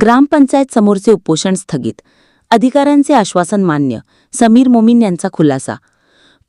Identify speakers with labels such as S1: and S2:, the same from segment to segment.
S1: ग्रामपंचायत समोरचे उपोषण स्थगित. अधिकाऱ्यांचे आश्वासन मान्य. समीर मोमीन यांचा खुलासा.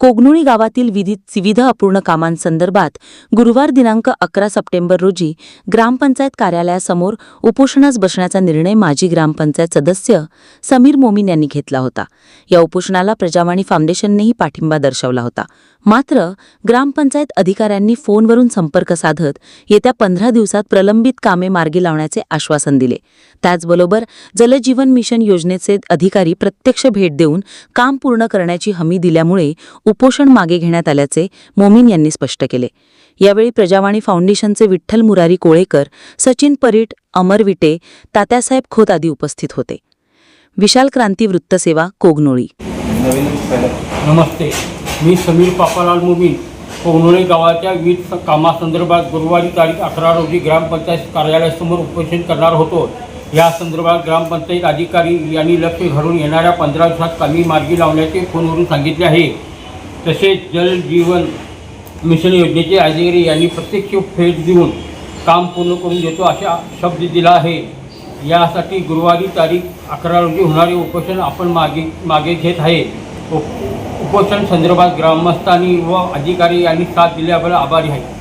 S1: कोगनुळी गावातील विविध विविध अपूर्ण कामांसंदर्भात गुरुवार दिनांक अकरा सप्टेंबर रोजी ग्रामपंचायत कार्यालयासमोर उपोषणास बसण्याचा निर्णय माजी ग्रामपंचायत सदस्य समीर मोमीन यांनी घेतला होता. या उपोषणाला प्रजावाणी फाउंडेशननेही पाठिंबा दर्शवला होता. मात्र ग्रामपंचायत अधिकाऱ्यांनी फोनवरून संपर्क साधत येत्या पंधरा दिवसात प्रलंबित कामे मार्गी लावण्याचे आश्वासन दिले. त्याचबरोबर जलजीवन मिशन योजनेचे अधिकारी प्रत्यक्ष भेट देऊन काम पूर्ण करण्याची हमी दिल्यामुळे उपोषण मागे घेण्यात आल्याचे मोमीन यांनी स्पष्ट केले. यावेळी प्रजावाणी फाउंडेशनचे विठ्ठल मुरारी कोळेकर सचिन परीट अमर विटे तात्यासाहेब खोत आदी उपस्थित होते. विशाल क्रांती वृत्तसेवा कोगनोळी.
S2: नमस्ते. मी समीर पापालाल मुबीन कोवनोळे गावाच्या विविध स- कामासंदर्भात गुरुवारी तारीख अकरा रोजी ग्रामपंचायत कार्यालयासमोर उपोषण करणार होतो. या संदर्भात ग्रामपंचायत अधिकारी यांनी लक्ष घालून येणाऱ्या पंधरा दिवसात कामी मार्गी लावण्याचे फोनवरून सांगितले आहे. तसेच जल जीवन मिशन योजनेचे अधिकारी यांनी प्रत्यक्ष भेट देऊन काम पूर्ण करून देतो अशा शब्द दिला आहे. यासाठी गुरुवारी तारीख अकरा रोजी होणारे उपोषण आपण मागे मागे घेत आहे. उप- उपोषण संदर्भात ग्रामस्थांनी व अधिकारी यांनी साथ दिल्याबद्दल आभारी आहे.